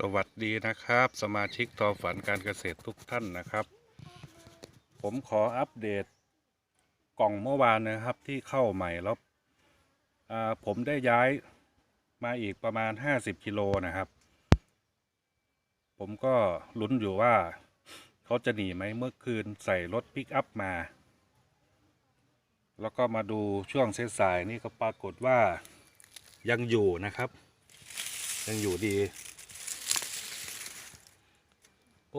สวัสดีนะครับ สมาชิกทอฝันการเกษตรทุกท่านนะครับ ผมขออัปเดตกล่องเมื่อวานนะครับที่เข้าใหม่แล้วอ่าผมได้ย้ายมาอีกประมาณ 50กิโลนะครับ ผมก็ลุ้นอยู่ว่าเขาจะหนีไหมเมื่อคืนใส่รถปิกอัพมา แล้วก็มาดูช่วงเส้นสายนี่ก็ปรากฏว่ายังอยู่นะครับ ยังอยู่ดี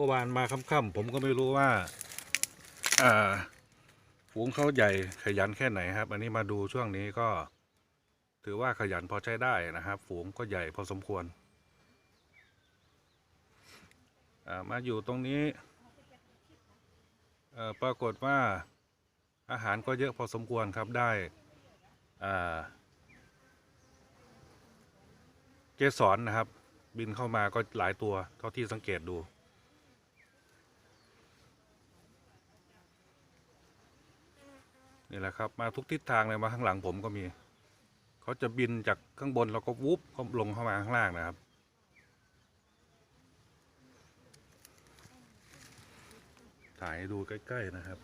มื่อวานมาค่ำๆผมก็ไม่รู้ว่าฝูงเขาใหญ่ขยันแค่ไหนครับ อันนี้มาดูช่วงนี้ก็ ถือว่าขยันพอใช้ได้นะครับ ฝูงก็ใหญ่พอสมควรมาอยู่ตรงนี้ปรากฏว่าอาหารก็เยอะพอสมควรครับได้เกสรนะครับ บินเข้ามาก็หลายตัวเท่าที่สังเกตดู นี่แหละครับมาทุกทิศทางเลยมาข้างหลังผมก็มี เขาจะบินจากข้างบนแล้วก็วุบเขาลงเข้ามาข้างล่างนะครับ ถ่ายให้ดูใกล้ ๆ นะครับ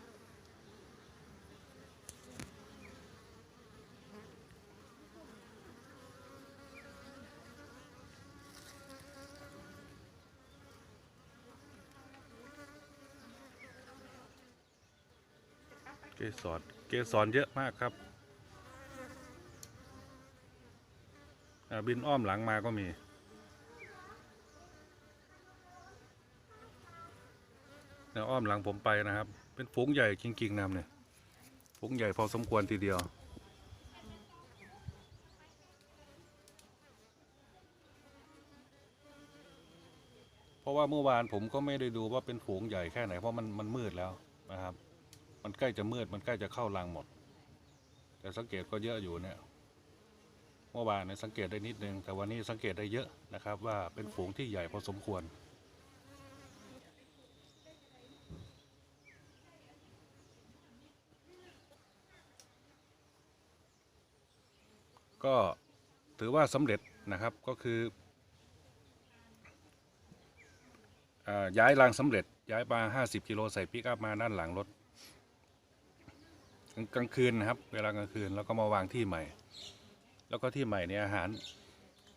เกสร เกสรเยอะมากครับ บินอ้อมหลังมาก็มีเนี่ยอ้อมหลังผมไปนะครับ เป็นฝูงใหญ่จริงๆนะครับเนี่ยฝูงใหญ่พอสมควรทีเดียวเพราะว่าเมื่อวานผมก็ไม่ได้ดูว่าเป็นฝูงใหญ่แค่ไหนเพราะมันมันมืดแล้วนะครับ มันใกล้จะมืด มันใกล้จะเข้ารังหมด แต่สังเกตก็เยอะอยู่เนี่ยเมื่อวานเนี่ยสังเกตได้นิดนึงแต่วันนี้สังเกตได้เยอะนะครับ ว่าเป็นฝูงที่ใหญ่พอสมควร ก็ถือว่าสำเร็จนะครับก็คืออย้ายรังสำเร็จย้ายมา 50 กิโลใส่ปิกอัพมาด้านหลังรถ กลางคืนนะครับ เวลากลางคืนแล้วก็มาวางที่ใหม่ แล้วก็ที่ใหม่เนี่ยอาหาร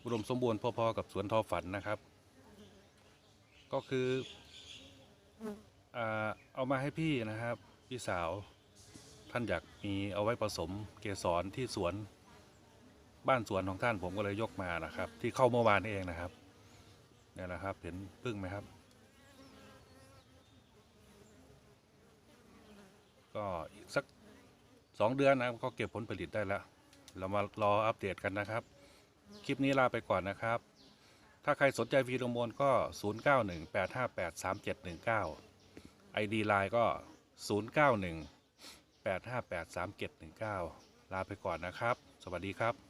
อุดมสมบูรณ์พอๆกับสวนทอฝันนะครับ ก็คืออเอามาให้พี่นะครับ พี่สาวท่านอยากมีเอาไว้ผสมเกสรที่สวนบ้านสวนของท่านผมก็เลยยกมานะครับ ที่เข้าเมื่อวานนี่เองนะครับเนี่ยนะครับ เห็นพึ่งไหมครับ ก็อีกสัก สองเดือนนะครับก็เก็บผลผลิตได้แล้ว เรามารออัปเดตกันนะครับ คลิปนี้ลาไปก่อนนะครับ ถ้าใครสนใจฟีโรโมนก็ 0918583719 ID ไลน์ก็ 0918583719 ลาไปก่อนนะครับ สวัสดีครับ